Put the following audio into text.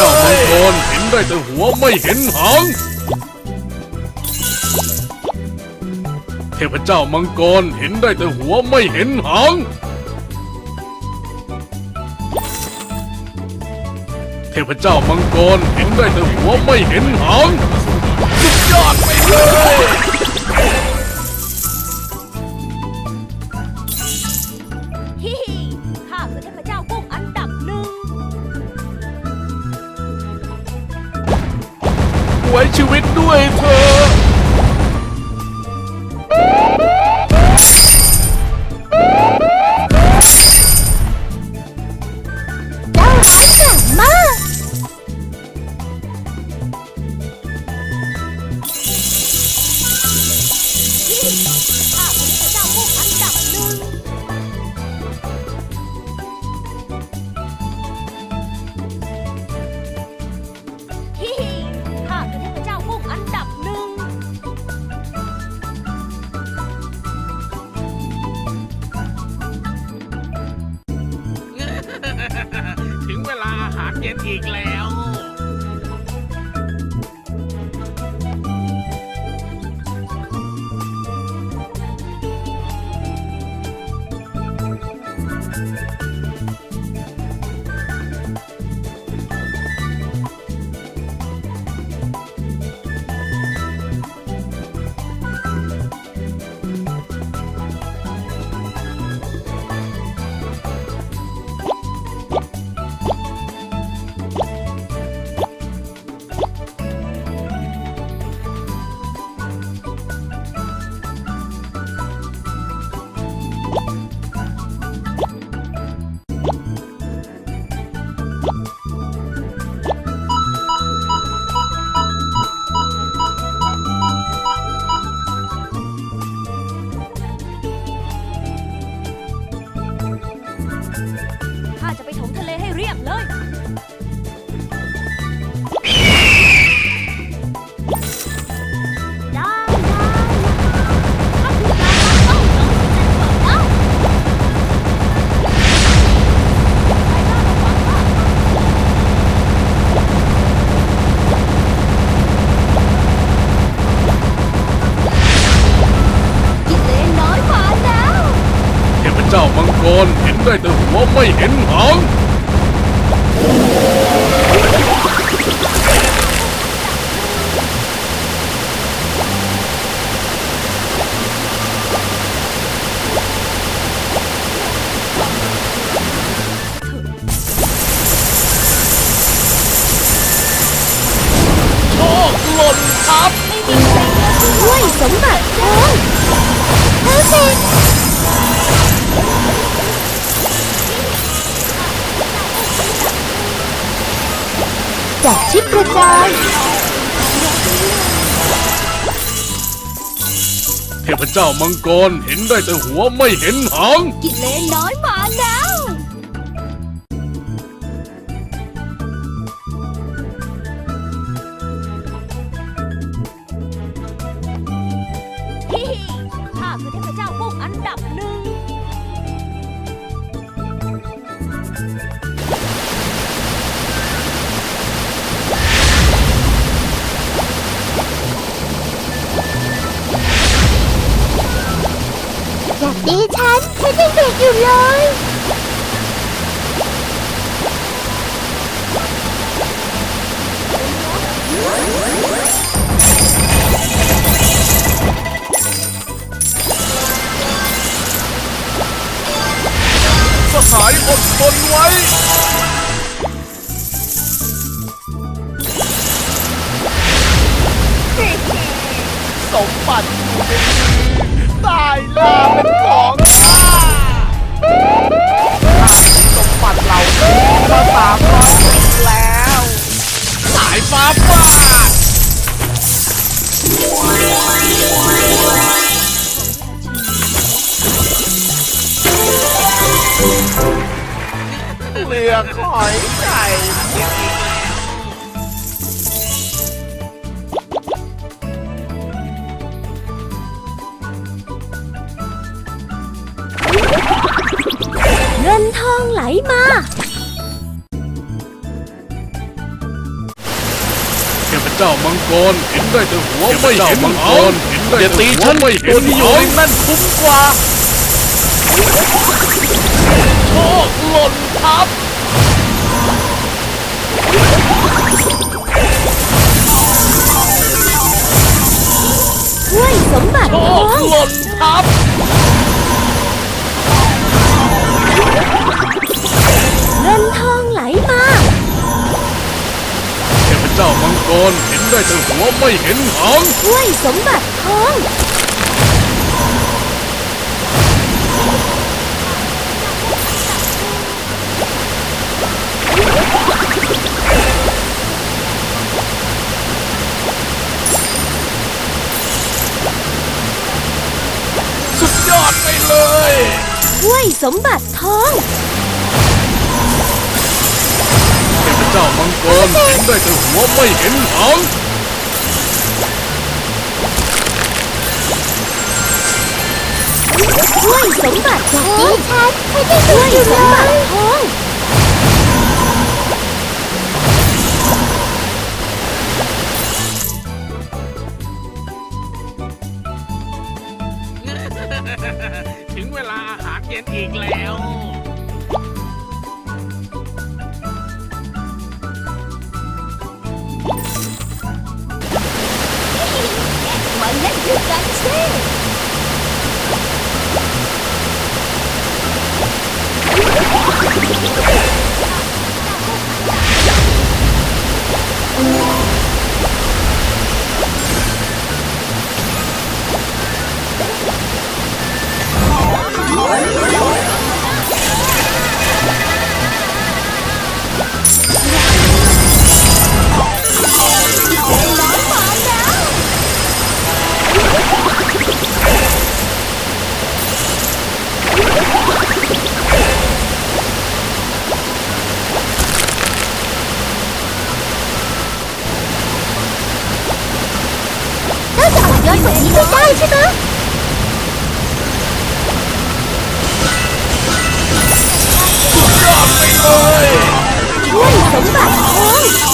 จ้ามังกรเห็นได้แต่หัวไม่เห็นหาง เทพเจ้ามังกรเห็นได้แต่หัวไม่เห็นหาง เทพเจ้ามังกรเห็นได้แต่หัวไม่เห็นหาง สุดยอดไปเลย ไว้ชีวิตด้วยเธอ โชคหล่นทับด้วยสมบัติทองเพอร์เฟกจากชิปกระจายเทพเจ้ามังกรเห็นได้แต่หัวไม่เห็นหางกิเลนน้อยมาแล้ คือเทพเจ้าพวกอันดับหนึ่งอยากดีฉันฉันยังเด็กอยู่เลย็สายอดทนไว้ สมบัติตายลาเป็นของ เปลือกหอยไก่เงินทองไหลมา เทพเจ้ามังกรเห็นได้แต่หัวไม่เห็นมังกรเห็นได้อย่าแต่ตีหัวฉันไม่ตัเห็วนที่อยู่หางในนั่นคุ้มกว่า โชคหล่นทับ ถ้วยสมบัติโชทคองหล่นทับเงินทองไหลมาเทพเจ้ามังกรเห็นได้แต่หัวไม่เห็นหางถ้วยสมบัติทอง สุดยอดไปเลยถ้วยสมบัติทอง เทพเจ้ามังกรเห็นได้แต่หัวไม่เห็นหางถ้วยสมบัติทองฉันไม่ได้ถ้วยสมบัติทอง ถึงเวลาอาหารเย็นอีกแล้ว มาเล่นด้วยกันสิ น่าจะออกย้อนกว่านี้ไม่ได้ใช่ไหมยอดไปเลยถ้วยสมบัติทอง